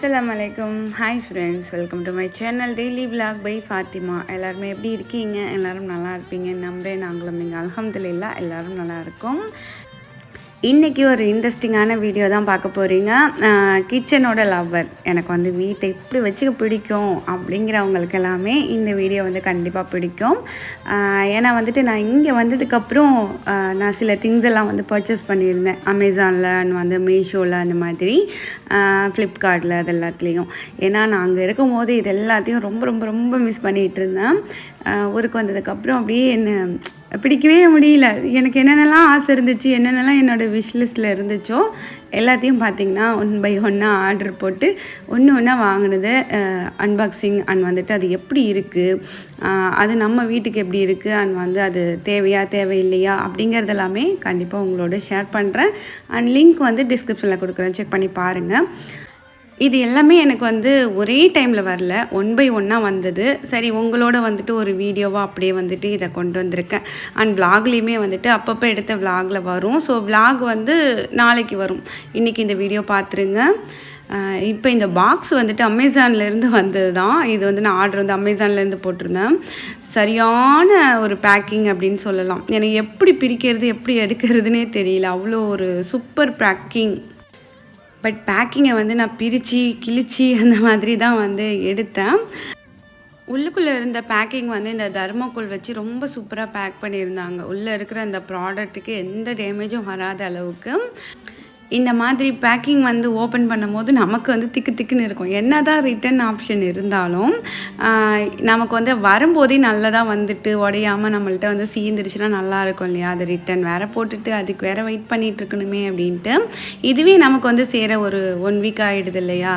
அஸ்ஸலாமு வலைக்கம் hi friends welcome to my channel daily vlog by Fathima எல்லாருமே எப்படி இருக்கீங்க? எல்லோரும் நல்லா இருப்பீங்க. நம்புறேன் நாங்களும். நீங்கள் அல்ஹம்துலில்லா எல்லோரும் நல்லா இருக்கோம். இன்றைக்கி ஒரு இன்ட்ரெஸ்டிங்கான வீடியோ தான் பார்க்க போகிறீங்க கிச்சனோட லவ்வர் எனக்கு வந்து வீட்டை எப்படி வச்சுக்க பிடிக்கும் அப்படிங்கிறவங்களுக்கு எல்லாமே இந்த வீடியோ வந்து கண்டிப்பாக பிடிக்கும். ஏன்னா வந்துட்டு நான் இங்கே வந்ததுக்கப்புறம் நான் சில திங்ஸ் எல்லாம் வந்து பர்ச்சேஸ் பண்ணியிருந்தேன். அமேசானில் வந்து மீஷோவில் அந்த மாதிரி ஃப்ளிப்கார்ட்டில் அது எல்லாத்துலேயும். ஏன்னா நான் அங்கே இருக்கும் போது இது எல்லாத்தையும் ரொம்ப ரொம்ப ரொம்ப மிஸ் பண்ணிகிட்டு இருந்தேன். ஊருக்கு வந்ததுக்கப்புறம் அப்படியே என்ன பிடிக்கவே முடியல. எனக்கு என்னென்னலாம் ஆசை இருந்துச்சு என்னென்னலாம் என்னோடய விஷ்லிஸ்ட்டில் இருந்துச்சோ எல்லாத்தையும் பார்த்தீங்கன்னா ஒன் பை ஒன்னாக ஆர்டர் போட்டு ஒன்று ஒன்றா வாங்கினது அன்பாக்சிங் அண்ட் வந்துட்டு அது எப்படி இருக்குது அது நம்ம வீட்டுக்கு எப்படி இருக்குது அண்ட் வந்து அது தேவையா தேவையில்லையா அப்படிங்கிறது எல்லாமே கண்டிப்பாக உங்களோட ஷேர் பண்ணுறேன் அண்ட் லிங்க் வந்து டிஸ்கிரிப்ஷனில் கொடுக்குறேன். செக் பண்ணி பாருங்கள் இது எல்லாமே எனக்கு வந்து ஒரே டைமில் வரல. ஒன் பை ஒன்னாக வந்தது. சரி உங்களோட வந்துட்டு ஒரு வீடியோவாக அப்படியே வந்துட்டு இதை கொண்டு வந்திருக்கேன். அண்ட் விலாக்லேயுமே வந்துட்டு அப்பப்போ எடுத்த விலாகில் வரும். ஸோ விலாக் வந்து நாளைக்கு வரும். இன்றைக்கி இந்த வீடியோ பார்த்துருங்க இப்போ இந்த பாக்ஸ் வந்துட்டு அமேசான்லேருந்து வந்தது தான். இது வந்து நான் ஆர்டர் வந்து அமேசான்லேருந்து போட்டிருந்தேன். சரியான ஒரு பேக்கிங் அப்படின்னு சொல்லலாம். எனக்கு எப்படி பிரிக்கிறது எப்படி எடுக்கிறதுனே தெரியல. அவ்வளோ ஒரு சூப்பர் பேக்கிங் பட் பேக்கிங்கை வந்து நான் பிரித்து கிழிச்சு அந்த மாதிரி தான் வந்து எடுத்தேன். உள்ளுக்குள்ளே இருந்த பேக்கிங் வந்து இந்த தர்மோக்கோல் வச்சு ரொம்ப சூப்பராக பேக் பண்ணியிருந்தாங்க. உள்ளே இருக்கிற அந்த ப்ராடக்ட்டுக்கு எந்த டேமேஜும் வராத அளவுக்கு. இந்த மாதிரி பேக்கிங் வந்து ஓப்பன் பண்ணும்போது நமக்கு வந்து திக்கு திக்குன்னு இருக்கும். என்ன தான் ரிட்டன் ஆப்ஷன் இருந்தாலும் நமக்கு வந்து வரும்போதே நல்லதாக வந்துட்டு உடையாமல் நம்மள்ட்ட வந்து சீந்துருச்சுன்னா நல்லா இருக்கும் இல்லையா? அது ரிட்டன் வேற போட்டுட்டு அதுக்கு வேற வெயிட் பண்ணிட்டு இருக்கணுமே அப்படின்ட்டு இதுவே நமக்கு வந்து சேர ஒரு ஒன் வீக் ஆகிடுது இல்லையா?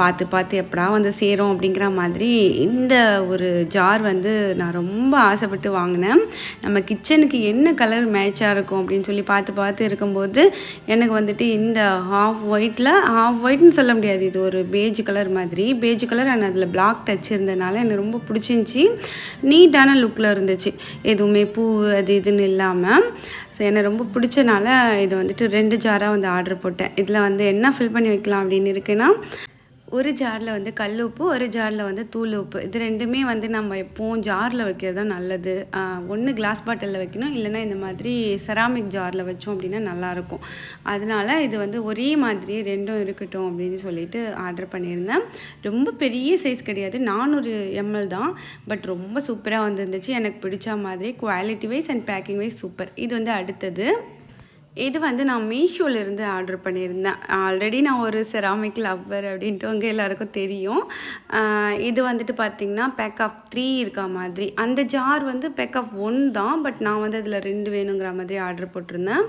பார்த்து பார்த்து எப்படா வந்து சேரும் அப்படிங்கிற மாதிரி இந்த ஒரு ஜார் வந்து நான் ரொம்ப ஆசைப்பட்டு வாங்கினேன். நம்ம கிச்சனுக்கு என்ன கலர் மேட்சாக இருக்கும் அப்படின்னு சொல்லி பார்த்து பார்த்து இருக்கும்போது எனக்கு வந்துட்டு இந்த ஹாஃப் ஒயிட்டில் ஹாஃப் ஒயிட்னு சொல்ல முடியாது. இது ஒரு பேஜ் கலர் மாதிரி. பேஜ் கலர் அண்ட் அதில் பிளாக் டச் இருந்ததுனால எனக்கு ரொம்ப பிடிச்சிருந்துச்சி. நீட்டான லுக்கில் இருந்துச்சு. எதுவுமே பூ அது இதுன்னு இல்லாமல் ஸோ எனக்கு ரொம்ப பிடிச்சனால இது வந்துட்டு ரெண்டு ஜாராக வந்து ஆர்டர் போட்டேன். இதில் வந்து என்ன ஃபில் பண்ணி வைக்கலாம் அப்படின்னு இருக்குன்னா ஒரு ஜாரில் வந்து கல் உப்பு ஒரு ஜாரில் வந்து தூள் உப்பு இது ரெண்டுமே வந்து நம்ம எப்போவும் ஜாரில் வைக்கிறது தான் நல்லது ஒன்று கிளாஸ் பாட்டிலில் வைக்கணும் இல்லைன்னா இந்த மாதிரி செராமிக் ஜாரில் வச்சோம் அப்படின்னா நல்லாயிருக்கும். அதனால இது வந்து ஒரே மாதிரி ரெண்டும் இருக்கட்டும் அப்படின்னு சொல்லிட்டு ஆர்டர் பண்ணியிருந்தேன். ரொம்ப பெரிய சைஸ் கிடையாது நானூறு எம்எல் தான். பட் ரொம்ப சூப்பராக வந்துருந்துச்சு. எனக்கு பிடிச்ச மாதிரி quality wise and packing wise super இது வந்து அடுத்தது. இது வந்து நான் மீஷோலேருந்து ஆர்டர் பண்ணியிருந்தேன். ஆல்ரெடி நான் ஒரு செராமிக் லவ்வர் அப்படின்ட்டு உங்க எல்லாருக்கும் தெரியும். இது வந்துட்டு பார்த்திங்கன்னா பேக் ஆஃப் த்ரீ இருக்க மாதிரி. அந்த ஜார் வந்து பேக் ஆஃப் ஒன் தான் பட் நான் வந்து அதில் ரெண்டு வேணுங்கிற மாதிரி ஆர்டர் போட்டிருந்தேன்.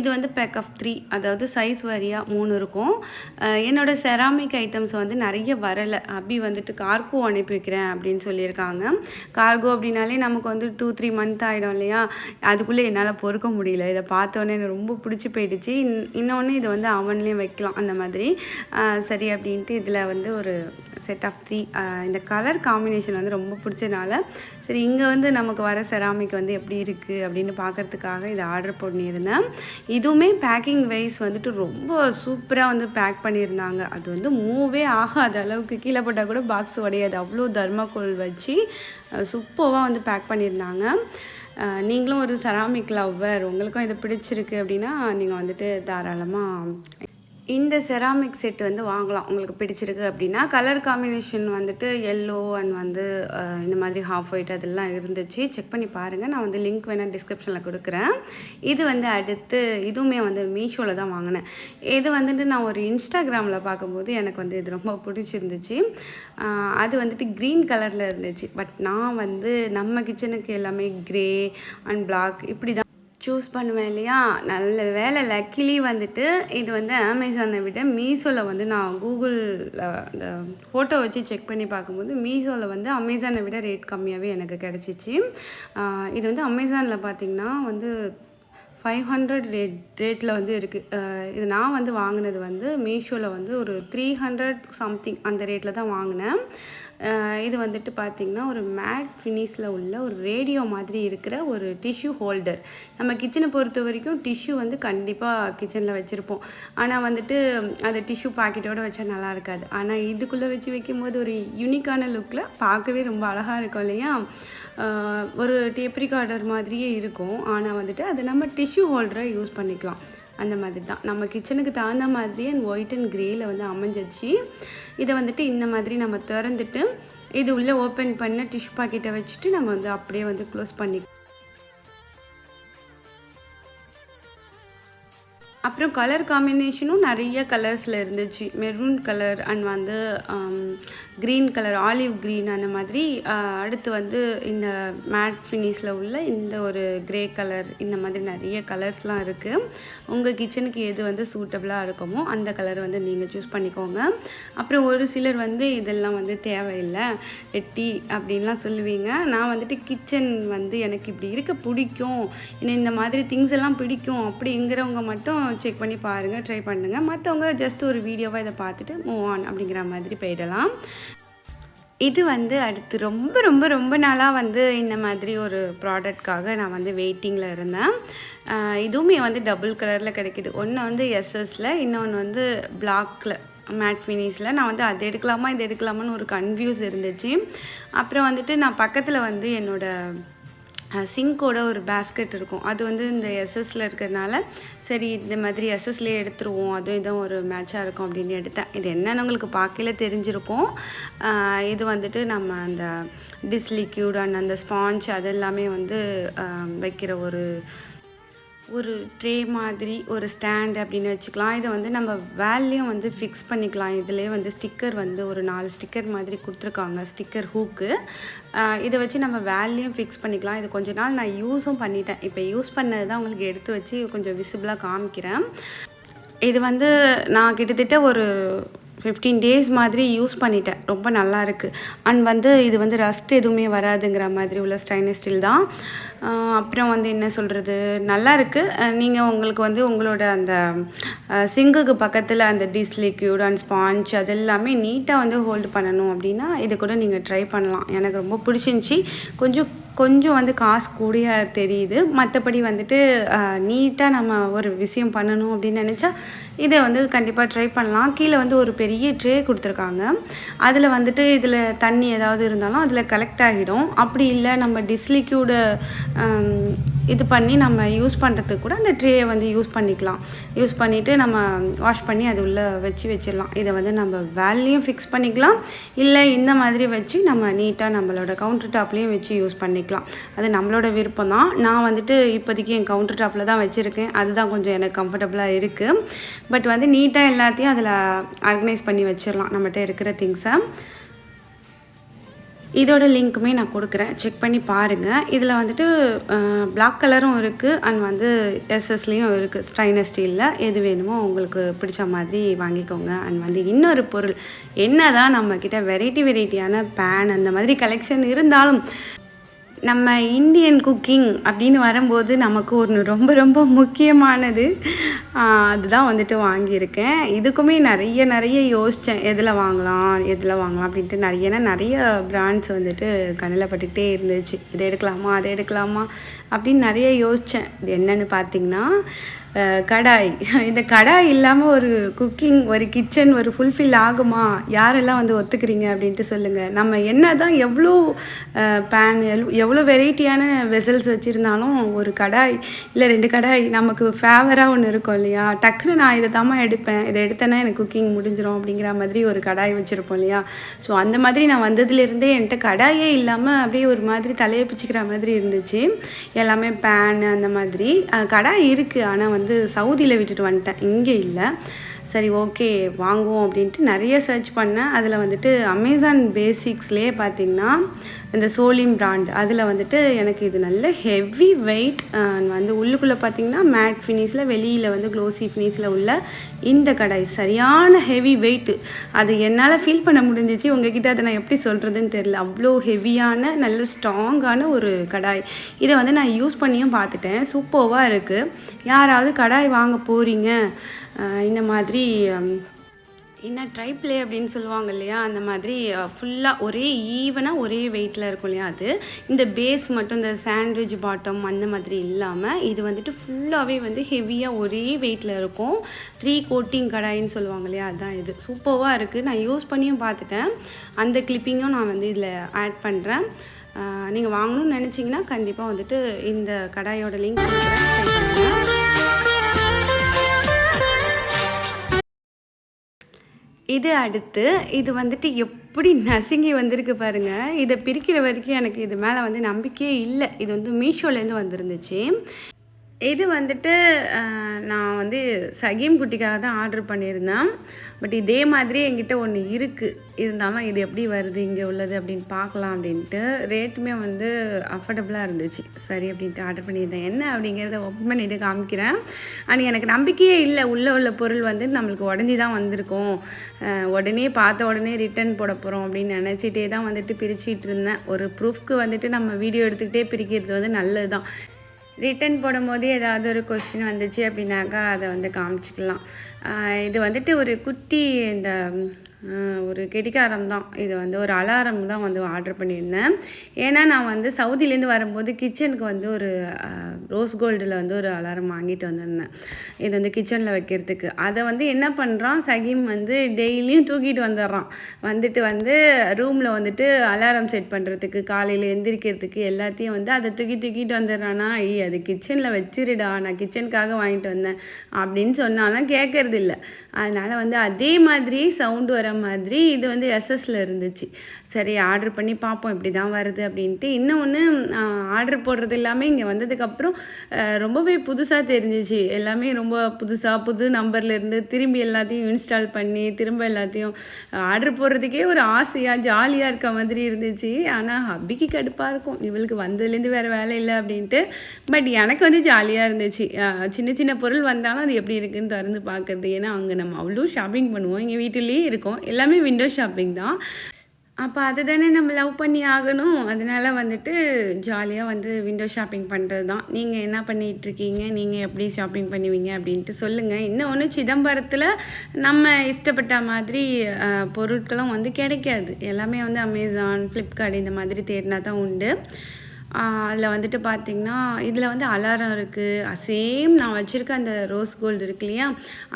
இது வந்து பேக் ஆஃப் த்ரீ அதாவது சைஸ் வாரியாக மூணு இருக்கும். என்னோடய செராமிக் ஐட்டம்ஸ் வந்து நிறைய வரலை. அபி வந்துட்டு கார்கோ அனுப்பி வைக்கிறேன் அப்படின்னு சொல்லியிருக்காங்க. கார்கோ அப்படின்னாலே நமக்கு வந்து டூ த்ரீ மந்த் ஆகிடும் இல்லையா? அதுக்குள்ளே என்னால் பொறுக்க முடியல. இதை பார்த்தோன்னே எனக்கு ரொம்ப பிடிச்சி போயிடுச்சு. இன் இன்னொன்று இது வந்து அவன்லேயும் வைக்கலாம் அந்த மாதிரி. சரி அப்படின்ட்டு இதில் வந்து ஒரு செட் ஆஃப் த்ரீ இந்த கலர் காம்பினேஷன் வந்து ரொம்ப பிடிச்சனால சரி இங்கே வந்து நமக்கு வர செராமிக் வந்து எப்படி இருக்குது அப்படின்னு பார்க்கறதுக்காக இதை ஆர்டர் பண்ணியிருந்தேன். இதுவுமே பேக்கிங் வைஸ் வந்துட்டு ரொம்ப சூப்பராக வந்து பேக் பண்ணியிருந்தாங்க. அது வந்து மூவே ஆகாத அளவுக்கு கீழே போட்டால் கூட பாக்ஸ் உடையாது. அவ்வளோ தர்மக்கோல் வச்சு சூப்பராக வந்து பேக் பண்ணியிருந்தாங்க. நீங்களும் ஒரு செராமிக் லவ்வர் உங்களுக்கும் இது பிடிச்சிருக்கு அப்படின்னா நீங்கள் வந்துட்டு தாராளமாக இந்த செராமிக் செட் வந்து வாங்கலாம். உங்களுக்கு பிடிச்சிருக்கு அப்படின்னா கலர் காம்பினேஷன் வந்துட்டு எல்லோ அண்ட் வந்து இந்த மாதிரி ஹாஃப் ஒயிட் அதெல்லாம் இருந்துச்சு. செக் பண்ணி பாருங்கள் நான் வந்து லிங்க் வேணால் டிஸ்கிரிப்ஷனில் கொடுக்குறேன். இது வந்து அடுத்து இதுவுமே வந்து மீஷோவில் தான் வாங்கினேன். இது வந்துட்டு நான் ஒரு இன்ஸ்டாகிராமில் பார்க்கும்போது எனக்கு வந்து இது ரொம்ப பிடிச்சிருந்துச்சு. அது வந்துட்டு க்ரீன் கலரில் இருந்துச்சு. பட் நான் வந்து நம்ம கிச்சனுக்கு எல்லாமே க்ரே அண்ட் பிளாக் இப்படி தான் சூஸ் பண்ணுவேன் இல்லையா? நல்ல வேலை. லக்கிலி வந்துட்டு இது வந்து அமேசானை விட மீஷோவில் வந்து நான் கூகுளில் அந்த ஃபோட்டோ வச்சு செக் பண்ணி பார்க்கும்போது மீஷோவில் வந்து அமேசானை விட ரேட் கம்மியாகவே எனக்கு கிடச்சிச்சு. இது வந்து அமேசானில் பார்த்திங்கன்னா வந்து ஃபைவ் ஹண்ட்ரட் ரேட் ரேட்டில் வந்து இருக்குது இது நான் வந்து வாங்கினது வந்து மீஷோவில் வந்து ஒரு த்ரீ ஹண்ட்ரட் சம்திங் அந்த ரேட்டில் தான் வாங்கினேன். இது வந்துட்டு பார்த்திங்கன்னா ஒரு மேட் ஃபினிஷில் உள்ள ஒரு ரேடியோ மாதிரி இருக்கிற ஒரு டிஷ்யூ ஹோல்டர் நம்ம கிச்சனை பொறுத்த வரைக்கும் டிஷ்யூ வந்து கண்டிப்பாக கிச்சனில் வச்சுருப்போம். ஆனால் வந்துட்டு அந்த டிஷ்யூ பாக்கெட்டோடு வச்சா நல்லா இருக்காது. ஆனால் இதுக்குள்ளே வச்சு வைக்கும்போது ஒரு யூனிக்கான லுக்கில் பார்க்கவே ரொம்ப அழகாக இருக்கும் இல்லையா? ஒரு டேப் ரிகார்டர் மாதிரியே இருக்கும். ஆனால் வந்துட்டு அதை நம்ம டிஷ்யூ ஹோல்டரை யூஸ் பண்ணிக்கலாம். அந்த மாதிரி தான். நம்ம கிச்சனுக்கு தகுந்த மாதிரியே ஒயிட் அண்ட் க்ரேயில் வந்து அமைஞ்சிச்சு. இதை வந்துட்டு இந்த மாதிரி நம்ம திறந்துட்டு இது உள்ளே ஓப்பன் பண்ண டிஷ் பாக்கெட்டை வச்சுட்டு நம்ம வந்து அப்படியே வந்து க்ளோஸ் பண்ணிக்கலாம். அப்புறம் கலர் காம்பினேஷனும் நிறைய கலர்ஸில் இருந்துச்சு. மெரூன் கலர் அண்ட் வந்து க்ரீன் கலர் ஆலிவ் க்ரீன் அந்த மாதிரி அடுத்து வந்து இந்த மேட் ஃபினிஷில் உள்ள இந்த ஒரு க்ரே கலர் இந்த மாதிரி நிறைய கலர்ஸ்லாம் இருக்குது உங்கள் கிச்சனுக்கு எது வந்து சூட்டபிளாக இருக்குமோ அந்த கலர் வந்து நீங்கள் சூஸ் பண்ணிக்கோங்க. அப்புறம் ஒரு சிலர் வந்து இதெல்லாம் வந்து தேவையில்லை. வெட்டி அப்படின்லாம் சொல்லுவீங்க. நான் வந்துட்டு கிச்சன் வந்து எனக்கு இப்படி இருக்க பிடிக்கும். இந்த மாதிரி திங்ஸ் எல்லாம் பிடிக்கும் அப்படிங்கிறவங்க மட்டும் செக் பண்ணி பாருங்கள் ட்ரை பண்ணுங்கள் மற்றவங்க ஜஸ்ட் ஒரு வீடியோவாக இதை பார்த்துட்டு மூவ் ஆன் அப்படிங்கிற மாதிரி போயிடலாம். இது வந்து அடுத்து ரொம்ப ரொம்ப ரொம்ப நாளாக வந்து இந்த மாதிரி ஒரு ப்ராடக்ட்காக நான் வந்து வெயிட்டிங்கில் இருந்தேன். இதுவுமே வந்து டபுள் கலரில் கிடைக்கிது. ஒன்று வந்து எஸ்எஸில் இன்னொன்று வந்து பிளாக்கில் மேட் ஃபினிஷில் நான் வந்து அதை எடுக்கலாமா இது எடுக்கலாமான்னு ஒரு கன்ஃபியூஸ் இருந்துச்சு. அப்புறம் வந்துட்டு நான் பக்கத்தில் வந்து என்னோடய சிங்கோட ஒரு பேஸ்கெட் இருக்கும். அது வந்து இந்த எஸ்எஸ்ல இருக்கிறதுனால சரி இந்த மாதிரி எஸ்எஸ்லேயே எடுத்துருவோம் அதுவும் இதுவும் ஒரு மேட்சாக இருக்கும் அப்படின்னு எடுத்தேன். இது என்னென்னு உங்களுக்கு பார்க்கல தெரிஞ்சிருக்கும். இது வந்துட்டு நம்ம அந்த டிஸ்லிக்யூட் அண்ட் அந்த ஸ்பாஞ்ச் அது எல்லாமே வந்து வைக்கிற ஒரு ஒரு ட்ரே மாதிரி ஒரு ஸ்டாண்ட் அப்படின்னு வச்சுக்கலாம். இதை வந்து நம்ம வேல்லையும் வந்து ஃபிக்ஸ் பண்ணிக்கலாம். இதிலே வந்து ஸ்டிக்கர் வந்து ஒரு நாலு ஸ்டிக்கர் மாதிரி கொடுத்துருக்காங்க ஸ்டிக்கர் ஹூக்கு. இதை வச்சு நம்ம வேல்லையும் ஃபிக்ஸ் பண்ணிக்கலாம். இது கொஞ்ச நாள் நான் யூஸும் பண்ணிட்டேன். இப்போ யூஸ் பண்ணது தான் உங்களுக்கு எடுத்து வச்சு கொஞ்சம் விசிபிளாக காமிக்கிறேன். இது வந்து நான் கிட்டத்தட்ட ஒரு ஃபிஃப்டீன் டேஸ் மாதிரி யூஸ் பண்ணிட்டேன். ரொம்ப நல்லா இருக்குது அண்ட் வந்து இது வந்து ரஸ்ட் எதுவுமே வராதுங்கிற மாதிரி உள்ள ஸ்டைனஸ் ஸ்டீல் தான் அப்புறம் வந்து என்ன சொல்கிறது நல்லா இருக்குது நீங்கள் உங்களுக்கு வந்து உங்களோட அந்த சிங்குக்கு பக்கத்தில் அந்த டிஸ் லிக்யூட் அண்ட் ஸ்பாஞ்ச் அது எல்லாமே நீட்டாக வந்து ஹோல்டு பண்ணணும் அப்படின்னா இதை கூட நீங்கள் ட்ரை பண்ணலாம். எனக்கு ரொம்ப பிடிச்சிருந்துச்சி. கொஞ்சம் கொஞ்சம் வந்து காசு கூடிய தெரியுது. மற்றபடி வந்துட்டு நீட்டாக நம்ம ஒரு விஷயம் பண்ணணும் அப்படின்னு நினச்சா இதை வந்து கண்டிப்பாக ட்ரை பண்ணலாம். கீழே வந்து ஒரு பெரிய ட்ரே கொடுத்துருக்காங்க. அதில் வந்துட்டு இதில் தண்ணி ஏதாவது இருந்தாலும் அதில் கலெக்ட் ஆகிடும். அப்படி இல்லை நம்ம டிஸ்லிக்யூடு இது பண்ணி நம்ம யூஸ் பண்ணுறதுக்கு கூட அந்த ட்ரேயை வந்து யூஸ் பண்ணிக்கலாம். யூஸ் பண்ணிவிட்டு நம்ம வாஷ் பண்ணி அது உள்ளே வச்சு வச்சிடலாம். இதை வந்து நம்ம வேல்லையும் ஃபிக்ஸ் பண்ணிக்கலாம். இல்லை இந்த மாதிரி வச்சு நம்ம நீட்டாக நம்மளோட கவுண்டர் டாப்லேயும் வச்சு யூஸ் பண்ணிக்கலாம். அது நம்மளோட விருப்பம் தான். நான் வந்துட்டு இப்போதைக்கு என் கவுண்டர் டாப்பில் தான் வச்சுருக்கேன். அதுதான் கொஞ்சம் எனக்கு கம்ஃபர்டபுளாக இருக்குது பட் வந்து நீட்டாக எல்லாத்தையும் அதில் ஆர்கனைஸ் பண்ணி வச்சிடலாம். நம்மகிட்ட இருக்கிற திங்ஸை இதோட லிங்க்குமே நான் கொடுக்குறேன். செக் பண்ணி பாருங்கள் இதில் வந்துட்டு பிளாக் கலரும் இருக்குது அண்ட் வந்து எஸ்எஸ்லேயும் இருக்குது ஸ்டைனஸ் ஸ்டீலில் எது வேணுமோ உங்களுக்கு பிடிச்ச மாதிரி வாங்கிக்கோங்க. அண்ட் வந்து இன்னொரு பொருள். என்ன தான் நம்மக்கிட்ட வெரைட்டி வெரைட்டியான பேன் அந்த மாதிரி கலெக்ஷன் இருந்தாலும் நம்ம இந்தியன் குக்கிங் அப்படின்னு வரும்போது நமக்கு ஒன்று ரொம்ப ரொம்ப முக்கியமானது. அதுதான் வந்துட்டு வாங்கியிருக்கேன். இதுக்குமே நிறைய நிறைய யோசித்தேன் எதில் வாங்கலாம் எதில் வாங்கலாம் அப்படின்ட்டு நிறையனா நிறைய பிராண்ட்ஸ் வந்துட்டு கண்ணில் பட்டுக்கிட்டே இருந்துச்சு. இதை எடுக்கலாமா அதை எடுக்கலாமா அப்படின்னு நிறைய யோசித்தேன் இது என்னென்னு பார்த்தீங்கன்னா கடாய். இந்த கடாய் இல்லாமல் ஒரு குக்கிங் ஒரு கிச்சன் ஒரு ஃபுல்ஃபில் ஆகுமா? யாரெல்லாம் வந்து ஒத்துக்கிறீங்க அப்படின்ட்டு சொல்லுங்கள் நம்ம என்ன தான் எவ்வளோ பேன் எவ்வளோ வெரைட்டியான வெசல்ஸ் வச்சுருந்தாலும் ஒரு கடாய் இல்லை ரெண்டு கடாய் நமக்கு ஃபேவராக ஒன்று இருக்கும் இல்லையா? டக்குன்னு நான் இதை தாம்மா எடுப்பேன். இதை எடுத்தேன்னா எனக்கு குக்கிங் முடிஞ்சிடும் அப்படிங்கிற மாதிரி ஒரு கடாய் வச்சுருப்போம் இல்லையா? ஸோ அந்த மாதிரி நான் வந்ததுலேருந்தே என்கிட்ட கடாயே இல்லாமல் அப்படியே ஒரு மாதிரி தலையை பிச்சுக்கிற மாதிரி இருந்துச்சு. எல்லாமே பேன் அந்த மாதிரி. கடாய் இருக்குது ஆனால் வந்து வந்து சவுதியில் விட்டுட்டு வந்துட்டேன். இங்கே இல்லை. சரி ஓகே வாங்குவோம் அப்படின்ட்டு நிறைய சர்ச் பண்ணேன். அதில் வந்துட்டு அமேசான் பேசிக்ஸ்லேயே பார்த்திங்கன்னா இந்த சோலிம் பிராண்ட் அதில் வந்துட்டு எனக்கு இது நல்ல ஹெவி வெயிட் வந்து உள்ளுக்குள்ளே பார்த்திங்கன்னா மேட் ஃபினிஷில் வெளியில் வந்து க்ளோசி ஃபினிஷில் உள்ள இந்த கடாய் சரியான ஹெவி வெயிட்டு அது என்னால் ஃபீல் பண்ண முடிஞ்சிச்சு. உங்ககிட்ட அதை நான் எப்படி சொல்கிறதுன்னு தெரில அவ்வளோ ஹெவியான நல்ல ஸ்ட்ராங்கான ஒரு கடாய். இதை வந்து நான் யூஸ் பண்ணியும் பார்த்துட்டேன். சூப்பர்வாக இருக்குது யாராவது கடாய் வாங்க போகிறீங்க இந்த மாதிரி என்ன ட்ரை பிளே அப்படின்னு சொல்லுவாங்க இல்லையா அந்த மாதிரி ஃபுல்லாக ஒரே ஈவனாக ஒரே வெயிட்டில் இருக்கும் இல்லையா அது. இந்த பேஸ் மட்டும் இந்த சாண்ட்விச் பாட்டம் அந்த மாதிரி இல்லாமல் இது வந்துட்டு ஃபுல்லாகவே வந்து ஹெவியாக ஒரே வெயிட்டில் இருக்கும். த்ரீ கோட்டிங் கடாயின்னு சொல்லுவாங்க இல்லையா அதுதான் இது. சூப்பராக இருக்குது நான் யூஸ் பண்ணியும் பார்த்துட்டேன். அந்த கிளிப்பிங்கும் நான் வந்து இதில் ஆட் பண்ணுறேன் நீங்கள் வாங்கணும்னு நினச்சிங்கன்னா கண்டிப்பாக வந்துட்டு இந்த கடாயோட லிங்க் இது அடுத்து இது வந்துட்டு எப்படி நசுங்கி வந்திருக்கு பாருங்கள் இதை பிரிக்கிற வரைக்கும் எனக்கு இது மேலே வந்து நம்பிக்கையே இல்லை. இது வந்து மீஷோலேருந்து வந்திருந்துச்சு. இது வந்துட்டு நான் வந்து சகீம் குட்டிக்காக தான் ஆர்டர் பண்ணியிருந்தேன். பட் இதே மாதிரி என்கிட்ட ஒன்று இருக்குது இருந்தாலும் இது எப்படி வருது இங்கே உள்ளது அப்படின்னு பார்க்கலாம் அப்படின்ட்டு ரேட்டுமே வந்து அஃபோர்டபுளாக இருந்துச்சு. சரி அப்படின்ட்டு ஆர்டர் பண்ணியிருந்தேன். என்ன அப்படிங்கிறத ஓப்பன் பண்ணிட்டு காமிக்கிறேன். ஆனால் எனக்கு நம்பிக்கையே இல்லை. உள்ளே உள்ள பொருள் வந்து நம்மளுக்கு உடஞ்சி தான் வந்திருக்கும். உடனே பார்த்த உடனே ரிட்டர்ன் போட போகிறோம் அப்படின்னு நினச்சிட்டே தான் வந்துட்டு பிரிச்சுட்டு இருந்தேன். ஒரு ப்ரூஃப்க்கு வந்துட்டு நம்ம வீடியோ எடுத்துக்கிட்டே பிரிக்கிறது வந்து நல்லது தான் ரிட்டன் போடும்போது ஏதாவது ஒரு கொஷின் வந்துச்சு அப்படின்னாக்கா அதை வந்து காமிச்சிக்கலாம். இது வந்துட்டு ஒரு குட்டி இந்த ஒரு கெட்டிக்காரம் தான். இது வந்து ஒரு அலாரம் தான் வந்து ஆர்டர் பண்ணியிருந்தேன். ஏன்னா நான் வந்து சவுதிலேருந்து வரும்போது கிச்சனுக்கு வந்து ஒரு ரோஸ் கோல்டில் வந்து ஒரு அலாரம் வாங்கிட்டு வந்திருந்தேன். இது வந்து கிச்சனில் வைக்கிறதுக்கு. அதை வந்து என்ன பண்ணுறான் சகீம் வந்து டெய்லியும் தூக்கிட்டு வந்துடுறான். வந்துட்டு வந்து ரூமில் வந்துட்டு அலாரம் செட் பண்ணுறதுக்கு காலையில் எந்திரிக்கிறதுக்கு எல்லாத்தையும் வந்து அதை தூக்கி தூக்கிட்டு வந்துடுறானா? ஐய் அது கிச்சனில் வச்சிருடா. நான் கிச்சனுக்காக வாங்கிட்டு வந்தேன். அப்படின்னு சொன்னாலும் கேட்கறதில்ல அதனால் வந்து அதே மாதிரி சவுண்டு வர மாதிரி இது வந்து எஸ்எஸ்ல இருந்துச்சு. சரி ஆர்டர் பண்ணி பார்ப்போம் இப்படி தான் வருது அப்படின்ட்டு. இன்னொன்று ஆர்டர் போடுறது எல்லாமே இங்கே வந்ததுக்கப்புறம் ரொம்பவே புதுசாக தெரிஞ்சிச்சு. எல்லாமே ரொம்ப புதுசாக புது நம்பர்லேருந்து திரும்பி எல்லாத்தையும் இன்ஸ்டால் பண்ணி திரும்ப எல்லாத்தையும் ஆர்டர் போடுறதுக்கே ஒரு ஆசையாக ஜாலியாக இருக்க மாதிரி இருந்துச்சு. ஆனால் ஹப்பிக்கு கடுப்பாக இருக்கும். இவளுக்கு வந்ததுலேருந்து வேறு வேலை இல்லை அப்படின்ட்டு. பட் எனக்கு வந்து ஜாலியாக இருந்துச்சு. சின்ன சின்ன பொருள் வந்தாலும் அது எப்படி இருக்குன்னு திறந்து பார்க்குறது. ஏன்னா அங்கே நம்ம அவ்வளோ ஷாப்பிங் பண்ணுவோம். இங்கே வீட்டிலேயே இருக்கோம். எல்லாமே விண்டோ ஷாப்பிங் தான். அப்போ அதுதானே நம்ம லவ் பண்ணி ஆகணும். அதனால வந்துட்டு ஜாலியாக வந்து விண்டோ ஷாப்பிங் பண்ணுறது தான் நீங்கள் என்ன பண்ணிகிட்ருக்கீங்க நீங்கள் எப்படி ஷாப்பிங் பண்ணுவீங்க அப்படின்ட்டு சொல்லுங்கள் இன்னும் ஒன்று சிதம்பரத்தில் நம்ம இஷ்டப்பட்ட மாதிரி பொருட்களும் வந்து கிடைக்காது. எல்லாமே வந்து அமேசான் ஃப்ளிப்கார்ட் இந்த மாதிரி தேடினா தான் உண்டு அதில் வந்துட்டு பார்த்திங்கன்னா இதில் வந்து அலாரம் இருக்குது சேம் நான் வச்சுருக்க அந்த ரோஸ் கோல்டு இருக்கு இல்லையா?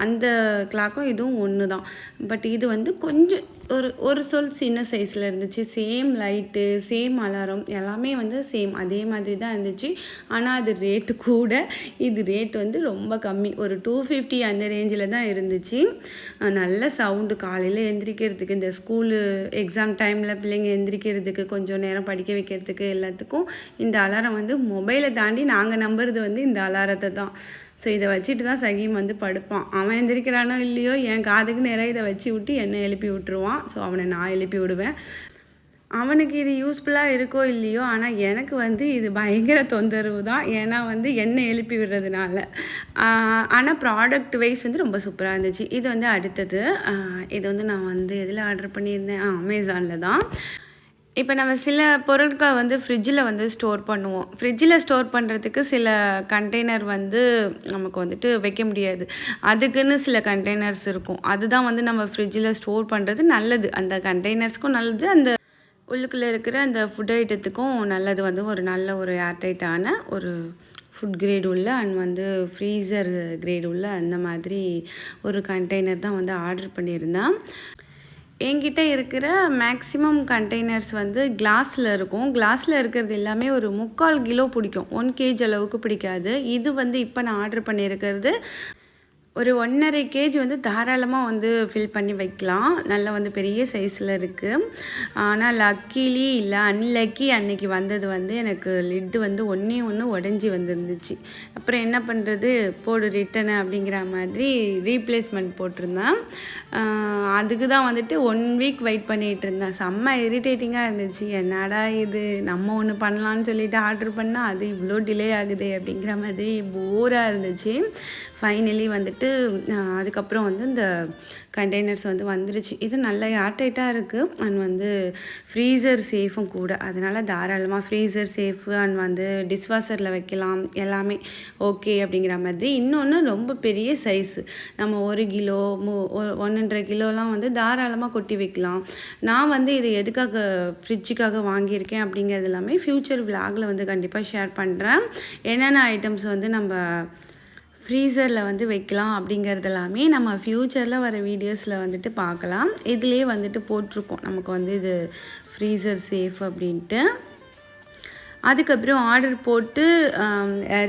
அந்த கிளாக்கும் இதுவும் ஒன்று தான் பட் இது வந்து கொஞ்சம் ஒரு ஒரு சொல் சின்ன சைஸில் இருந்துச்சு. சேம் லைட்டு சேம் அலாரம் எல்லாமே வந்து சேம் அதே மாதிரி தான் இருந்துச்சு. ஆனால் அது ரேட்டு கூட இது ரேட் வந்து ரொம்ப கம்மி. ஒரு டூ ஃபிஃப்டி அந்த ரேஞ்சில் தான் இருந்துச்சு. நல்ல சவுண்டு காலையில் எந்திரிக்கிறதுக்கு இந்த ஸ்கூலு எக்ஸாம் டைமில் பிள்ளைங்க எந்திரிக்கிறதுக்கு கொஞ்சம் நேரம் படிக்க வைக்கிறதுக்கு எல்லாத்துக்கும் இந்த அலாரம் வந்து மொபைலை தாண்டி நாங்கள் நம்புறது வந்து இந்த அலாரத்தை தான். ஸோ இதை வச்சுட்டு தான் சகீம் வந்து படுப்பான். அவன் எந்திரிக்கிறானோ இல்லையோ என் காதுக்கு நிறைய இதை வச்சு விட்டு என்னை எழுப்பி விட்டுருவான். ஸோ அவனை நான் எழுப்பி விடுவேன். அவனுக்கு இது யூஸ்ஃபுல்லாக இருக்கோ இல்லையோ ஆனால் எனக்கு வந்து இது பயங்கர தொந்தரவு தான். ஏன்னா வந்து என்னை எழுப்பி விடுறதுனால. ஆனால் ப்ராடக்ட் வைஸ் வந்து ரொம்ப சூப்பராக இருந்துச்சு. இது வந்து அடுத்தது. இது வந்து நான் வந்து எதில் ஆர்டர் பண்ணியிருந்தேன்? அமேசானில் தான். இப்போ நம்ம சில பொருட்கள் வந்து ஃப்ரிட்ஜில் வந்து ஸ்டோர் பண்ணுவோம். ஃப்ரிட்ஜில் ஸ்டோர் பண்ணுறதுக்கு சில கண்டெய்னர் வந்து நமக்கு வந்துட்டு வைக்க முடியாது. அதுக்குன்னு சில கண்டெய்னர்ஸ் இருக்கும். அதுதான் வந்து நம்ம ஃப்ரிட்ஜில் ஸ்டோர் பண்ணுறது நல்லது. அந்த கண்டெய்னர்ஸ்க்கும் நல்லது. அந்த உள்ளுக்குள்ளே இருக்கிற அந்த ஃபுட் ஐட்டத்துக்கும் நல்லது வந்து ஒரு நல்ல ஒரு ஏர்டைட்டான ஒரு ஃபுட் கிரேட் உள்ள அண்ட் வந்து ஃப்ரீசர் கிரேட் உள்ள அந்த மாதிரி ஒரு கண்டெய்னர் தான் வந்து ஆர்டர் பண்ணியிருந்தேன். என்கிட்ட இருக்கிற மேக்ஸிமம் கண்டெய்னர்ஸ் வந்து கிளாஸில் இருக்கும். கிளாஸில் இருக்கிறது எல்லாமே ஒரு முக்கால் கிலோ பிடிக்கும். ஒன் கேஜ் அளவுக்கு பிடிக்காது. இது வந்து இப்போ நான் ஆர்டர் பண்ணியிருக்கிறது ஒரு ஒன்றரை கேஜி வந்து தாராளமாக வந்து ஃபில் பண்ணி வைக்கலாம். நல்லா வந்து பெரிய சைஸில் இருக்குது ஆனால் லக்கிலி இல்லை. அன்லக்கி அன்னைக்கு வந்தது வந்து எனக்கு லிட்டு வந்து ஒன்றே ஒன்று உடஞ்சி வந்துருந்துச்சு. அப்புறம் என்ன பண்ணுறது போடு ரிட்டனு அப்படிங்கிற மாதிரி ரீப்ளேஸ்மெண்ட் போட்டிருந்தேன். அதுக்கு தான் வந்துட்டு ஒன் வீக் வெயிட் பண்ணிகிட்டு இருந்தேன். செம்ம இரிட்டேட்டிங்காக இருந்துச்சு. என்னடா இது? நம்ம ஒன்று பண்ணலான்னு சொல்லிட்டு ஆர்டர் பண்ணால் அது இவ்வளோ டிலே ஆகுது அப்படிங்கிற மாதிரி போராக இருந்துச்சு. ஃபைனலி வந்துட்டு அதுக்கப்புறம் வந்து இந்த கண்டெய்னர்ஸ் வந்து வந்துருச்சு. இது நல்ல ஏர்டைட்டாக இருக்குது அண்ட் வந்து ஃப்ரீசர் சேஃபும் கூட. அதனால் தாராளமாக ஃப்ரீசர் சேஃபு அண்ட் வந்து டிஸ்வாஷரில் வைக்கலாம். எல்லாமே ஓகே அப்படிங்கிற மாதிரி. இன்னொன்று ரொம்ப பெரிய சைஸு நம்ம ஒரு கிலோ மூ ஒன்றரை கிலோலாம் வந்து தாராளமாக கொட்டி வைக்கலாம். நான் வந்து இது எதுக்காக ஃப்ரிட்ஜுக்காக வாங்கியிருக்கேன் அப்படிங்கிறது எல்லாமே ஃப்யூச்சர் விலாகில் வந்து கண்டிப்பாக ஷேர் பண்ணுறேன் என்னென்ன ஐட்டம்ஸ் வந்து நம்ம ஃப்ரீசரில் வந்து வைக்கலாம் அப்படிங்கிறதெல்லாமே நம்ம ஃப்யூச்சரில் வர வீடியோஸில் வந்துட்டு பார்க்கலாம். இதுலேயே வந்துட்டு போட்டிருக்கோம். நமக்கு வந்து இது ஃப்ரீசர் சேஃப் அப்படின்ட்டு. அதுக்கப்புறம் ஆர்டர் போட்டு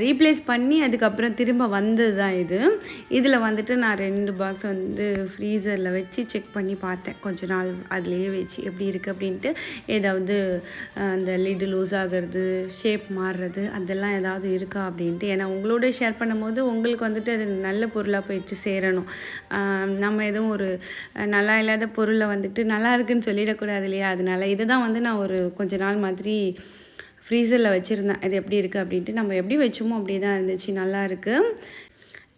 ரீப்ளேஸ் பண்ணி அதுக்கப்புறம் திரும்ப வந்தது தான் இது. இதில் வந்துட்டு நான் ரெண்டு பாக்ஸ் வந்து ஃப்ரீசரில் வச்சு செக் பண்ணி பார்த்தேன். கொஞ்ச நாள் அதுலேயே வச்சு எப்படி இருக்குது அப்படின்ட்டு. ஏதாவது அந்த லிடு லூஸ் ஆகிறது ஷேப் மாறுறது அதெல்லாம் ஏதாவது இருக்கா அப்படின்ட்டு. ஏன்னா உங்களோட ஷேர் பண்ணும்போது உங்களுக்கு வந்துட்டு அது நல்ல பொருளாக போயிட்டு சேரணும். நம்ம எதுவும் ஒரு நல்லா இல்லாத பொருளை வந்துட்டு நல்லா இருக்குன்னு சொல்லிடக்கூடாது இல்லையா? அதனால இதை தான் வந்து நான் ஒரு கொஞ்ச நாள் மாதிரி ஃப்ரீசரில் வச்சுருந்தேன் இது எப்படி இருக்குது அப்படின்ட்டு நம்ம எப்படி வச்சோமோ அப்படியே தான் இருந்துச்சு. நல்லா இருக்குது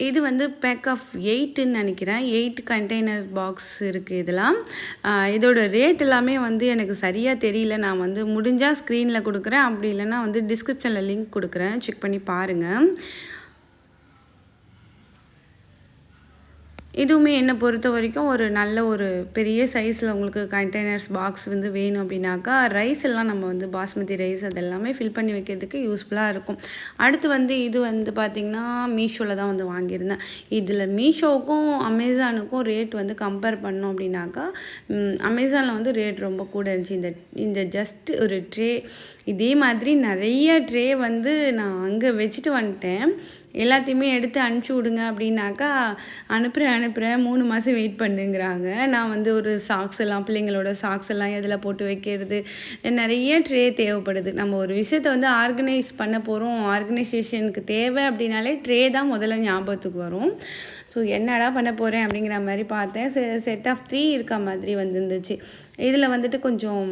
இது வந்து பேக் ஆஃப் எயிட்டுன்னு நினைக்கிறேன். எயிட் கண்டெய்னர் பாக்ஸ் இருக்குது இதெல்லாம் இதோட ரேட் எல்லாமே வந்து எனக்கு சரியாக தெரியல. நான் வந்து முடிஞ்சால் ஸ்க்ரீனில் கொடுக்குறேன். அப்படி இல்லைன்னா வந்து டிஸ்கிரிப்ஷனில் லிங்க் கொடுக்குறேன். செக் பண்ணி பாருங்கள் இதுவுமே என்னை பொறுத்த வரைக்கும் ஒரு நல்ல ஒரு பெரிய சைஸில் உங்களுக்கு கண்டெய்னர்ஸ் பாக்ஸ் வந்து வேணும் அப்படின்னாக்கா ரைஸ் எல்லாம் நம்ம வந்து பாஸ்மதி ரைஸ் அதெல்லாமே ஃபில் பண்ணி வைக்கிறதுக்கு யூஸ்ஃபுல்லாக இருக்கும். அடுத்து வந்து இது வந்து பார்த்திங்கன்னா மீஷோவில் தான் வந்து வாங்கியிருந்தேன். இதில் மீஷோவுக்கும் அமேசானுக்கும் ரேட் வந்து கம்பேர் பண்ணோம் அப்படின்னாக்கா அமேசானில் வந்து ரேட் ரொம்ப கூட இருந்துச்சு. இந்த இந்த ஜஸ்ட் ஒரு ட்ரே இதே மாதிரி நிறைய ட்ரே வந்து நான் அங்கே வச்சுட்டு வந்துட்டேன். எல்லாத்தையுமே எடுத்து அனுப்பிச்சி விடுங்க அப்படின்னாக்கா அனுப்புகிறேன் அனுப்புகிறேன் மூணு மாதம் வெயிட் பண்ணுங்கிறாங்க. நான் வந்து ஒரு சாக்ஸ் எல்லாம் பிள்ளைங்களோட சாக்ஸ் எல்லாம் எதில் போட்டு வைக்கிறது நிறைய ட்ரே தேவைப்படுது. நம்ம ஒரு விஷயத்த வந்து ஆர்கனைஸ் பண்ண போகிறோம் ஆர்கனைசேஷனுக்கு தேவை அப்படின்னாலே ட்ரே தான் முதல்ல ஞாபகத்துக்கு வரும். ஸோ என்னடா பண்ண போகிறேன் அப்படிங்கிற மாதிரி பார்த்தேன். செட் ஆஃப் த்ரீ இருக்க மாதிரி வந்துருந்துச்சு. இதில் வந்துட்டு கொஞ்சம்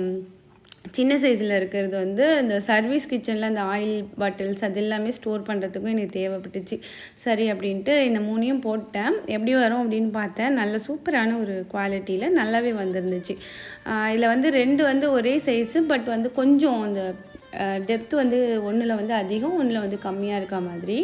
சின்ன சைஸில் இருக்கிறது வந்து இந்த சர்வீஸ் கிச்சனில் அந்த ஆயில் பாட்டில்ஸ் அது எல்லாமே ஸ்டோர் பண்ணுறதுக்கும் எனக்கு தேவைப்பட்டுச்சு. சரி அப்படின்ட்டு இந்த மூணையும் போட்டேன். எப்படி வரும் அப்படின்னு பார்த்தேன். நல்ல சூப்பரான ஒரு குவாலிட்டியில் நல்லாவே வந்துருந்துச்சு. இதில் வந்து ரெண்டு வந்து ஒரே சைஸு பட் வந்து கொஞ்சம் அந்த டெப்த்து வந்து ஒன்றில் வந்து அதிகம் ஒன்றில் வந்து கம்மியாக இருக்க மாதிரி.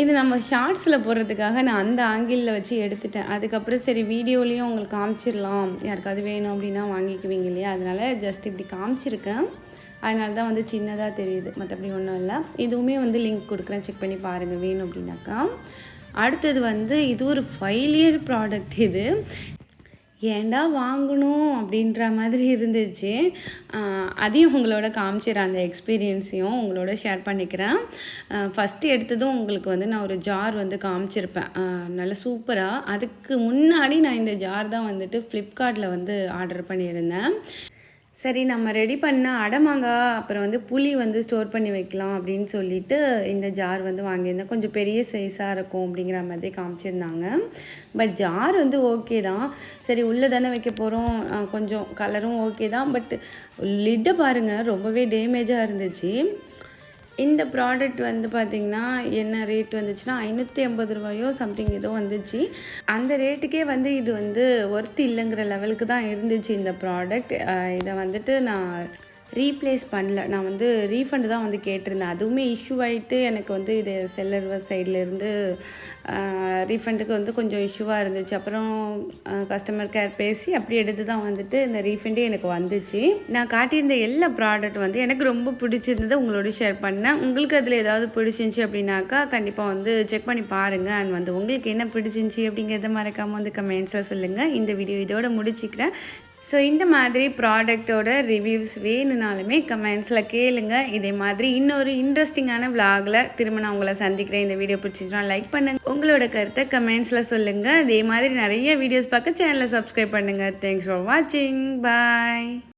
இது நம்ம ஷார்ட்ஸில் போடுறதுக்காக நான் அந்த ஆங்கிளில் வச்சு எடுத்துட்டேன். அதுக்கப்புறம் சரி வீடியோலேயும் உங்களுக்கு காமிச்சிடலாம். யாருக்காவது வேணும் அப்படின்னா வாங்கிக்குவீங்க இல்லையா? அதனால் ஜஸ்ட் இப்படி காமிச்சிருக்கேன். அதனால தான் வந்து சின்னதாக தெரியுது. மற்றபடி ஒன்றும் இல்லை. இதுவுமே வந்து லிங்க் கொடுக்குறேன். செக் பண்ணி பாருங்கள் வேணும் அப்படின்னாக்கா. அடுத்தது வந்து இது ஒரு ஃபைவ் இயர் ப்ராடக்ட் இது. ஏண்டா வாங்கணும் அப்படின்ற மாதிரி இருந்துச்சு. அதையும் உங்களோட காமிச்சிடறேன் அந்த எக்ஸ்பீரியன்ஸையும் உங்களோட ஷேர் பண்ணிக்கிறேன். ஃபஸ்ட்டு எடுத்ததும் உங்களுக்கு வந்து நான் ஒரு ஜார் வந்து காமிச்சிருப்பேன். நல்ல சூப்பராக அதுக்கு முன்னாடி நான் இந்த ஜார் தான் வந்துட்டு ஃப்ளிப்கார்ட்டில் வந்து ஆர்டர் பண்ணியிருந்தேன். சரி நம்ம ரெடி பண்ண அடமாங்காய் அப்புறம் வந்து புளி வந்து ஸ்டோர் பண்ணி வைக்கலாம் அப்படின்னு சொல்லிட்டு இந்த ஜார் வந்து வாங்கியிருந்தேன். கொஞ்சம் பெரிய சைஸாக இருக்கும் அப்படிங்கிற மாதிரி காமிச்சிருந்தாங்க. பட் ஜார் வந்து ஓகே தான். சரி உள்ளே தானே வைக்க போகிறோம் கொஞ்சம் கலரும் ஓகே தான். பட் லிட்டை பாருங்கள் ரொம்பவே டேமேஜாக இருந்துச்சு. இந்த ப்ராடக்ட் வந்து பார்த்திங்கன்னா என்ன ரேட் வந்துச்சுன்னா ஐநூற்றி ஐம்பது ரூபாயோ சம்திங் ஏதோ வந்துச்சு. அந்த ரேட்டுக்கே வந்து இது வந்து ஒர்த் இல்லைங்கிற லெவலுக்கு தான் இருந்துச்சு இந்த ப்ராடக்ட் இதை வந்துட்டு நான் ரீப்ளேஸ் பண்ணல. நான் வந்து ரீஃபண்டு தான் வந்து கேட்டிருந்தேன். அதுவுமே இஷ்யூ ஆகிட்டு எனக்கு வந்து இது செல்லர் சைட்லேருந்து ரீஃபண்டுக்கு வந்து கொஞ்சம் இஷ்யூவாக இருந்துச்சு. அப்புறம் கஸ்டமர் கேர் பேசி அப்படி எடுத்து தான் வந்துட்டு இந்த ரீஃபண்டே எனக்கு வந்துச்சு. நான் காட்டியிருந்த எல்லா ப்ராடக்ட் வந்து எனக்கு ரொம்ப பிடிச்சிருந்தது உங்களோட ஷேர் பண்ணேன். உங்களுக்கு அதில் ஏதாவது பிடிச்சிருந்துச்சி அப்படின்னாக்கா கண்டிப்பாக வந்து செக் பண்ணி பாருங்கள் அண்ட் வந்து உங்களுக்கு என்ன பிடிச்சிருந்துச்சி அப்படிங்கிறத மறக்காமல் வந்து கமெண்ட்ஸாக சொல்லுங்கள் இந்த வீடியோ இதோட முடிச்சுக்கிறேன். ஸோ இந்த மாதிரி ப்ராடக்டோட ரிவ்யூஸ் வேணுனாலுமே கமெண்ட்ஸில் கேளுங்க. இதே மாதிரி இன்னொரு இன்ட்ரெஸ்டிங்கான விலாகில் திரும்ப நான் உங்களை சந்திக்கிறேன். இந்த வீடியோ பிடிச்சிச்சுனா லைக் பண்ணுங்கள் உங்களோட கருத்தை கமெண்ட்ஸில் சொல்லுங்கள் இதே மாதிரி நிறைய வீடியோஸ் பார்க்க சேனலை சப்ஸ்கிரைப் பண்ணுங்கள் தேங்க்ஸ் ஃபார் வாட்சிங் பாய்